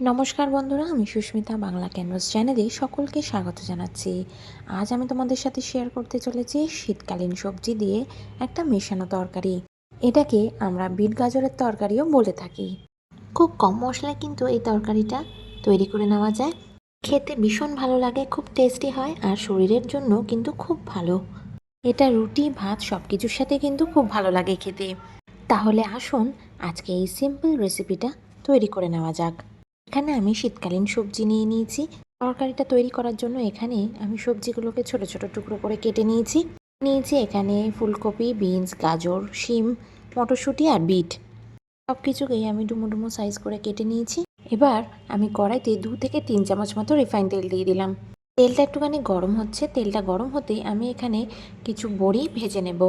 নমস্কার বন্ধুরা, আমি সুস্মিতা বাংলা ক্যানভাস চ্যানেলে সকলকে স্বাগত জানাচ্ছি। আজ আমি তোমাদের সাথে শেয়ার করতে চলেছি শীতকালীন সবজি দিয়ে একটা মেশানো তরকারি। এটাকে আমরা বিট গাজরের তরকারিও বলে থাকি। খুব কম মশলায় কিন্তু এই তরকারিটা তৈরি করে নেওয়া যায়। খেতে ভীষণ ভালো লাগে, খুব টেস্টি হয় আর শরীরের জন্য কিন্তু খুব ভালো। এটা রুটি, ভাত সব কিছুর সাথে কিন্তু খুব ভালো লাগে খেতে। তাহলে আসুন আজকে এই সিম্পল রেসিপিটা তৈরি করে নেওয়া যাক। এখানে আমি শীতকালীন সবজি নিয়ে নিয়েছি। তরকারিটা তৈরি করার জন্য এখানে আমি সবজিগুলোকে ছোট ছোট টুকরো করে কেটে নিয়েছি। নিয়েছি এখানে ফুলকপি, বিনস, গাজর, শিম, মটরশুঁটি আর বিট। সব কিছুকেই আমি ডুমো ডুমো সাইজ করে কেটে নিয়েছি। এবার আমি কড়াইতে দু থেকে তিন চামচ মতো রিফাইন তেল দিয়ে দিলাম। তেলটা একটুখানি গরম হচ্ছে। তেলটা গরম হতেই আমি এখানে কিছু বড়ি ভেজে নেব।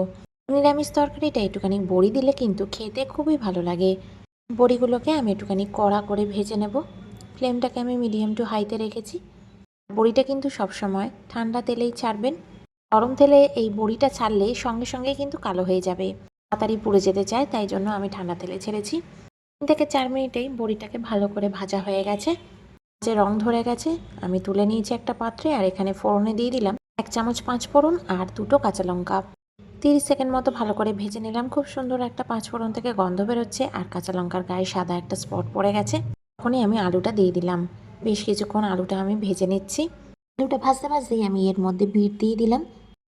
নিরামিষ তরকারিটা একটুখানি বড়ি দিলে কিন্তু খেতে খুবই ভালো লাগে। বড়িগুলোকে আমি একটুখানি কড়া করে ভেজে নেব। ফ্লেমটাকে আমি মিডিয়াম টু হাইতে রেখেছি। বড়িটা কিন্তু সবসময় ঠান্ডা তেলেই ছাড়বেন। গরম তেলে এই বড়িটা ছাড়লে সঙ্গে সঙ্গে কিন্তু কালো হয়ে যাবে। তাড়াতাড়ি পুড়ে যেতে চায়, তাই জন্য আমি ঠান্ডা তেলে ছেড়েছি। তিন থেকে চার মিনিটেই বড়িটাকে ভালো করে ভাজা হয়ে গেছে। যে রং ধরে গেছে, আমি তুলে নিয়েছি একটা পাত্রে আর এখানে ফোড়নে দিয়ে দিলাম এক চামচ পাঁচ ফোড়ন আর দুটো কাঁচা লঙ্কা। তিরিশ সেকেন্ড মতো ভালো করে ভেজে নিলাম। খুব সুন্দর একটা পাঁচ ফোড়ন থেকে গন্ধ বেরোচ্ছে আর কাঁচা লঙ্কার গায়ে সাদা একটা স্পট পড়ে গেছে। তখনই আমি আলুটা দিয়ে দিলাম। বেশ কিছুক্ষণ আলুটা আমি ভেজে নিচ্ছি। আলুটা ভাজতে ভাজতেই আমি এর মধ্যে বিট দিয়ে দিলাম।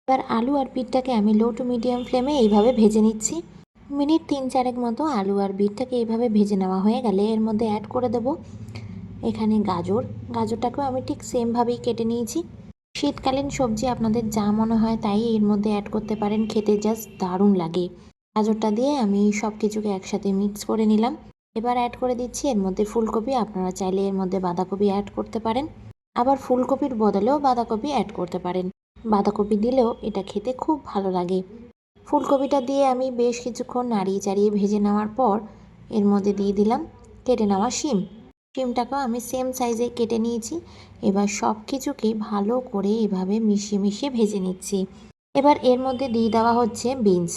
এবার আলু আর বিটটাকে আমি লো টু মিডিয়াম ফ্লেমে এইভাবে ভেজে নিচ্ছি। মিনিট তিন চারেক মতো আলু আর বিটটাকে এইভাবে ভেজে নেওয়া হয়ে গেলে এর মধ্যে অ্যাড করে দেব। এখানে গাজর। গাজরটাকেও আমি ঠিক সেমভাবেই কেটে নিয়েছি। শীতকালীন সবজি আপনাদের যা মনে হয় তাই এর মধ্যে অ্যাড করতে পারেন, খেতে জাস্ট দারুণ লাগে। গাজরটা দিয়ে আমি সব কিছুকে একসাথে মিক্স করে নিলাম। এবার অ্যাড করে দিচ্ছি এর মধ্যে ফুলকপি, আপনারা চাইলে এর মধ্যে বাঁধাকপি অ্যাড করতে পারেন। আবার ফুলকপির বদলেও বাঁধাকপি অ্যাড করতে পারেন। বাঁধাকপি দিলেও এটা খেতে খুব ভালো লাগে। ফুলকপিটা দিয়ে আমি বেশ কিছুক্ষণ নাড়িয়ে চাড়িয়ে ভেজে নেওয়ার পর এর মধ্যে দিয়ে দিলাম, কেটে নেওয়া শিম। শিমটাকেও আমি সেম সাইজে কেটে নিয়েছি। এবার সব কিছুকে ভালো করে এভাবে মিশিয়ে মিশিয়ে ভেজে নিচ্ছি। এবার এর মধ্যে দিয়ে দেওয়া হচ্ছে বিনস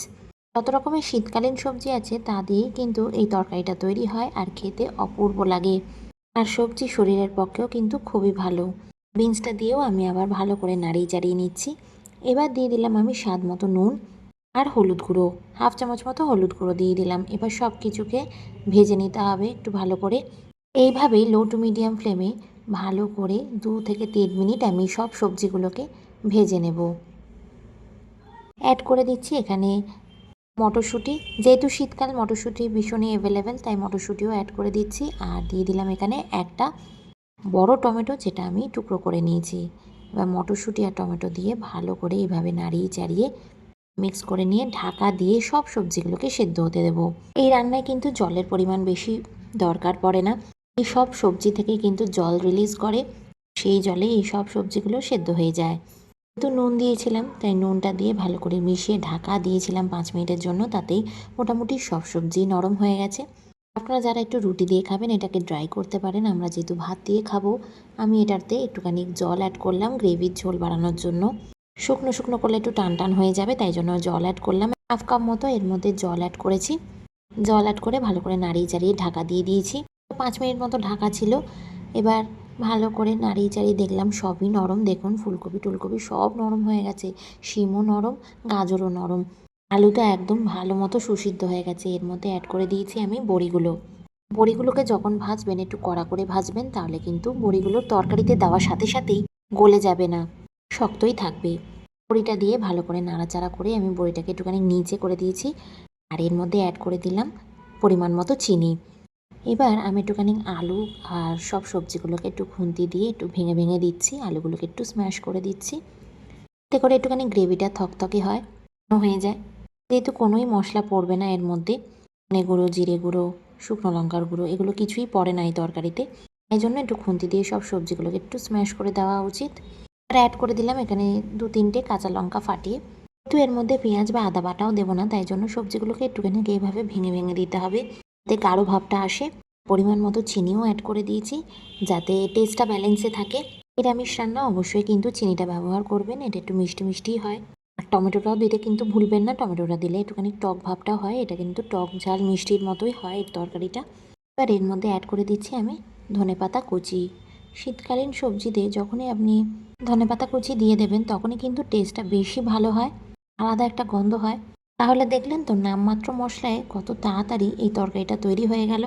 যত রকমের শীতকালীন সবজি আছে, তা দিয়েই কিন্তু এই তরকারিটা তৈরি হয় আর খেতে অপূর্ব লাগে। আর সবজি শরীরের পক্ষেও কিন্তু খুবই ভালো। বিনসটা দিয়েও আমি আবার ভালো করে নাড়িয়ে চাড়িয়ে নিচ্ছি। এবার দিয়ে দিলাম আমি স্বাদ মতো নুন আর হলুদ গুঁড়ো। হাফ চামচ মতো হলুদ গুঁড়ো দিয়ে দিলাম। এবার সব কিছুকে ভেজে নিতে হবে একটু ভালো করে। এইভাবেই লো টু মিডিয়াম ফ্লেমে ভালো করে দু থেকে তিন মিনিট আমি সব সবজিগুলোকে ভেজে নেব। অ্যাড করে দিচ্ছি এখানে মটরশুঁটি। যেহেতু শীতকাল মটরশুঁটি ভীষণই অ্যাভেলেবেল তাই মটরশুঁটিও অ্যাড করে দিচ্ছি। আর দিয়ে দিলাম এখানে একটা বড় টমেটো, যেটা আমি টুকরো করে নিয়েছি। এবার মটরশুঁটি আর টমেটো দিয়ে ভালো করে এইভাবে নাড়িয়ে চাড়িয়ে মিক্স করে নিয়ে ঢাকা দিয়ে সব সবজিগুলোকে সেদ্ধ হতে দেবো। এই রান্নায় কিন্তু জলের পরিমাণ বেশি দরকার পড়ে না। এই সব সবজি থেকে কিন্তু জল রিলিজ করে, সেই জলে এই সব সবজিগুলো সেদ্ধ হয়ে যায়। তো নুন দিয়েছিলাম, তাই নুনটা দিয়ে ভালো করে মিশিয়ে ঢাকা দিয়েছিলাম পাঁচ মিনিটের জন্য, তাতেই মোটামুটি সব সবজি নরম হয়ে গেছে। আপনারা যারা একটু রুটি দিয়ে খাবেন, এটাকে ড্রাই করতে পারেন। আমরা যেহেতু ভাত দিয়ে খাব, আমি এটাতে একটুখানি জল অ্যাড করলাম গ্রেভির ঝোল বাড়ানোর জন্য। শুকনো শুকনো করলে একটু টান টান হয়ে যাবে, তাই জন্য জল অ্যাড করলাম। হাফ কাপ মতো এর মধ্যে জল অ্যাড করেছি। জল অ্যাড করে ভালো করে নাড়িয়ে চাড়িয়ে ঢাকা দিয়ে দিয়েছি। পাঁচ মিনিট মতো ঢাকা ছিল। এবার ভালো করে নাড়িয়ে চাড়িয়ে দেখলাম সবই নরম। দেখুন, ফুলকপি, টুলকপি সব নরম হয়ে গেছে। শিমও নরম, গাজরও নরম। আলুটা একদম ভালো মতো সুসিদ্ধ হয়ে গেছে। এর মধ্যে অ্যাড করে দিয়েছি আমি বড়িগুলো। বড়িগুলোকে যখন ভাজবেন, একটু কড়া করে ভাজবেন, তাহলে কিন্তু বড়িগুলো তরকারিতে দেওয়ার সাথে সাথেই গলে যাবে না। শক্তই থাকবে। বড়িটা দিয়ে ভালো করে নাড়াচাড়া করে আমি বড়িটাকে একটুখানি নিচে করে দিয়েছি। আর এর মধ্যে অ্যাড করে দিলাম পরিমাণ মতো চিনি। এবার আমি একটুখানি আলু আর সব সবজিগুলোকে একটু খুন্তি দিয়ে একটু ভেঙে ভেঙে দিচ্ছি, আলুগুলোকে একটু স্ম্যাশ করে দিচ্ছি। এতে করে একটুখানি গ্রেভিটা থকথকে হয় হয়ে যায়। যেহেতু কোনোই মশলা পড়বে না এর মধ্যে, ধনে গুঁড়ো, জিরে গুঁড়ো, শুকনো লঙ্কার গুঁড়ো, এগুলো কিছুই পড়ে না এই তরকারিতে। এই জন্য একটু খুন্তি দিয়ে সব সবজিগুলোকে একটু স্ম্যাশ করে দেওয়া উচিত। আর অ্যাড করে দিলাম এখানে দু তিনটে কাঁচা লঙ্কা ফাটিয়ে। একটু এর মধ্যে পেঁয়াজ বা আদা বাটাও দেবো না, তাই জন্য সবজিগুলোকে একটুখানি এইভাবে ভেঙে ভেঙে দিতে হবে। যাতে গাঢ় ভাবটা আসে। পরিমাণ মতো চিনিও অ্যাড করে দিয়েছি, যাতে টেস্টটা ব্যালেন্সে থাকে। নিরামিষ রান্না অবশ্যই কিন্তু চিনিটা ব্যবহার করবেন, এটা একটু মিষ্টি মিষ্টিই হয়। আর টমেটোটাও দিতে কিন্তু ভুলবেন না, টমেটোটা দিলে একটুখানি টক ভাবটা হয়, এটা কিন্তু টক ঝাল মিষ্টির মতোই হয় এর তরকারিটা। এবার এর মধ্যে অ্যাড করে দিচ্ছি আমি ধনেপাতা কুচি। শীতকালীন সবজিতে যখনই আপনি ধনেপাতা কুচি দিয়ে দেবেন, তখনই কিন্তু টেস্টটা বেশি ভালো হয়, আলাদা একটা গন্ধ হয়। তাহলে দেখলেন তো, নামমাত্র মশলায় কত তাড়াতাড়ি এই তরকারিটা তৈরি হয়ে গেল।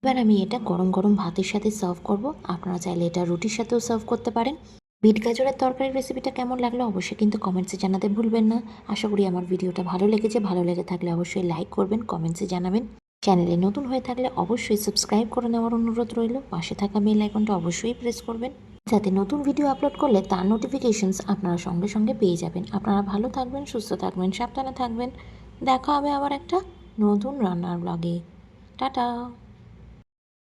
এবার আমি এটা গরম গরম ভাতের সাথে সার্ভ করব। আপনারা চাইলে এটা রুটির সাথেও সার্ভ করতে পারেন। বিট গাজরের তরকারির রেসিপিটা কেমন লাগল অবশ্যই কিন্তু কমেন্টসে জানাতে ভুলবেন না। আশা করি আমার ভিডিওটা ভালো লেগেছে। ভালো লেগে থাকলে অবশ্যই লাইক করবেন কমেন্টসে জানাবেন। চ্যানেলে নতুন হয়ে থাকলে অবশ্যই সাবস্ক্রাইব করে নেওয়ার অনুরোধ রইল। পাশে থাকা বেল আইকনটা অবশ্যই প্রেস করবেন। যাতে নতুন ভিডিও আপলোড করলে তার নোটিফিকেশনস আপনারা সঙ্গে সঙ্গে পেয়ে যাবেন। আপনারা ভালো থাকবেন, সুস্থ থাকবেন, সাবধানে থাকবেন। দেখা হবে আবার একটা নতুন রান্নার ব্লগে টাটা!